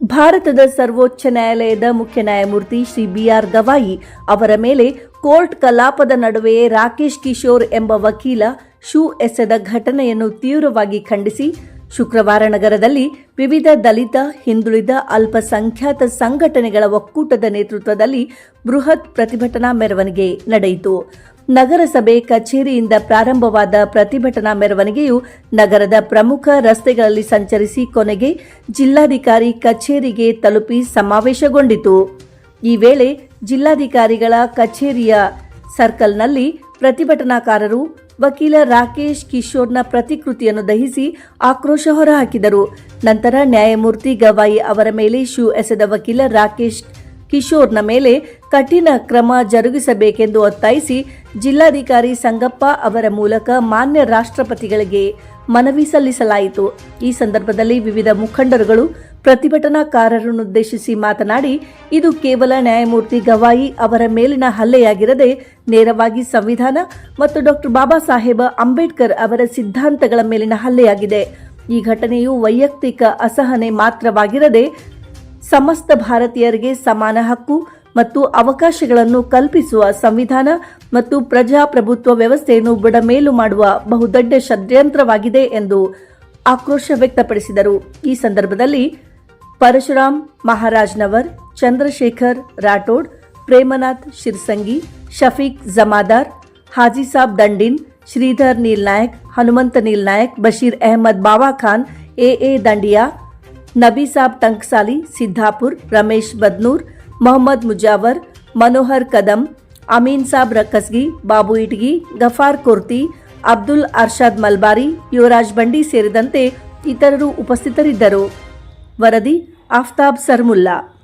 ಭಾರತದ ಸರ್ವೋಚ್ಚ ನ್ಯಾಯಾಲಯದ ಮುಖ್ಯ ನ್ಯಾಯಮೂರ್ತಿ ಶ್ರೀ ಬಿ ಆರ್ ಗವಾಯಿ ಅವರ ಮೇಲೆ ಕೋರ್ಟ್ ಕಲಾಪದ ನಡುವೆಯೇ ರಾಕೇಶ್ ಕಿಶೋರ್ ಎಂಬ ವಕೀಲ ಶೂ ಎಸೆದ ಘಟನೆಯನ್ನು ತೀವ್ರವಾಗಿ ಖಂಡಿಸಿ, ಶುಕ್ರವಾರ ನಗರದಲ್ಲಿ ವಿವಿಧ ದಲಿತ, ಹಿಂದುಳಿದ ಅಲ್ಪಸಂಖ್ಯಾತ ಸಂಘಟನೆಗಳ ಒಕ್ಕೂಟದ ನೇತೃತ್ವದಲ್ಲಿ ಬೃಹತ್ ಪ್ರತಿಭಟನಾ ಮೆರವಣಿಗೆ ನಡೆಯಿತು. ನಗರಸಭೆ ಕಚೇರಿಯಿಂದ ಪ್ರಾರಂಭವಾದ ಪ್ರತಿಭಟನಾ ಮೆರವಣಿಗೆಯು ನಗರದ ಪ್ರಮುಖ ರಸ್ತೆಗಳಲ್ಲಿ ಸಂಚರಿಸಿ ಕೊನೆಗೆ ಜಿಲ್ಲಾಧಿಕಾರಿ ಕಚೇರಿಗೆ ತಲುಪಿ ಸಮಾವೇಶಗೊಂಡಿತು. ಈ ವೇಳೆ ಜಿಲ್ಲಾಧಿಕಾರಿಗಳ ಕಚೇರಿಯ ಸರ್ಕಲ್ನಲ್ಲಿ ಪ್ರತಿಭಟನಾಕಾರರು ವಕೀಲ ರಾಕೇಶ್ ಕಿಶೋರ್ನ ಪ್ರತಿಕೃತಿಯನ್ನು ದಹಿಸಿ ಆಕ್ರೋಶ ಹೊರಹಾಕಿದರು. ನಂತರ ನ್ಯಾಯಮೂರ್ತಿ ಗವಾಯಿ ಅವರ ಮೇಲೆ ಶೂ ಎಸೆದ ವಕೀಲ ರಾಕೇಶ್ ಕಿಶೋರ್ನ ಮೇಲೆ ಕಠಿಣ ಕ್ರಮ ಜರುಗಿಸಬೇಕೆಂದು ಒತ್ತಾಯಿಸಿ ಜಿಲ್ಲಾಧಿಕಾರಿ ಸಂಗಪ್ಪ ಅವರ ಮೂಲಕ ಮಾನ್ಯ ರಾಷ್ಟ್ರಪತಿಗಳಿಗೆ ಮನವಿ ಸಲ್ಲಿಸಲಾಯಿತು. ಈ ಸಂದರ್ಭದಲ್ಲಿ ವಿವಿಧ ಮುಖಂಡರುಗಳು, ಪ್ರತಿಭಟನಾಕಾರರನ್ನುದ್ದೇಶಿಸಿ ಮಾತನಾಡಿ, ಇದು ಕೇವಲ ನ್ಯಾಯಮೂರ್ತಿ ಗವಾಯಿ ಅವರ ಮೇಲಿನ ಹಲ್ಲೆಯಾಗಿರದೆ ನೇರವಾಗಿ ಸಂವಿಧಾನ ಮತ್ತು ಡಾಕ್ಟರ್ ಬಾಬಾ ಸಾಹೇಬ ಅಂಬೇಡ್ಕರ್ ಅವರ ಸಿದ್ಧಾಂತಗಳ ಮೇಲಿನ ಹಲ್ಲೆಯಾಗಿದೆ. ಈ ಘಟನೆಯು ವೈಯಕ್ತಿಕ ಅಸಹನೆ ಮಾತ್ರವಾಗಿರದೆ ಸಮಸ್ತ ಭಾರತೀಯರಿಗೆ ಸಮಾನ ಹಕ್ಕು ಮತ್ತು ಅವಕಾಶಗಳನ್ನು ಕಲ್ಪಿಸುವ ಸಂವಿಧಾನ ಮತ್ತು ಪ್ರಜಾಪ್ರಭುತ್ವ ವ್ಯವಸ್ಥೆಯನ್ನು ಬುಡಮೇಲು ಮಾಡುವ ಬಹುದೊಡ್ಡ ಷಡ್ಯಂತ್ರವಾಗಿದೆ ಎಂದು ಆಕ್ರೋಶ ವ್ಯಕ್ತಪಡಿಸಿದರು. ಈ ಸಂದರ್ಭದಲ್ಲಿ ಪರಶುರಾಮ್ ಮಹಾರಾಜ್ನವರ್, ಚಂದ್ರಶೇಖರ್ ರಾಠೋಡ್, ಪ್ರೇಮನಾಥ್ ಶಿರ್ಸಂಗಿ, ಶಫೀಕ್ ಜಮಾದಾರ್ ಹಾಜಿಸಾಬ್ ದಂಡಿನ್, ಶ್ರೀಧರ್ ನೀಲ್ ನಾಯಕ್, ಹನುಮಂತ ನೀಲ್ ನಾಯಕ್, ಬಶೀರ್ ಅಹಮದ್ ಬಾವಾ ಖಾನ್, ಎಎ ದಂಡಿಯಾ ನಬೀಸಾಬ್ ಟಂಕ್ಸಾಲಿ ಸಿದ್ದಾಪುರ್ ರಮೇಶ್ ಬದ್ನೂರ್, ಮೊಹಮ್ಮದ್ ಮುಜಾವರ್, ಮನೋಹರ್ ಕದಂ, ಅಮೀನ್ ಸಾಬ್ ರಕ್ಕಸ್ಗಿ, ಬಾಬು ಇಟ್ಗಿ, ಗಫಾರ್ ಕುರ್ತಿ, ಅಬ್ದುಲ್ ಅರ್ಷಾದ್ ಮಲ್ಬಾರಿ, ಯುವರಾಜ್ ಬಂಡಿ ಸೇರಿದಂತೆ ಇತರರು ಉಪಸ್ಥಿತರಿದ್ದರು. ವರದಿ ಆಫ್ತಾಬ್ ಸರ್ಮುಲ್ಲಾ.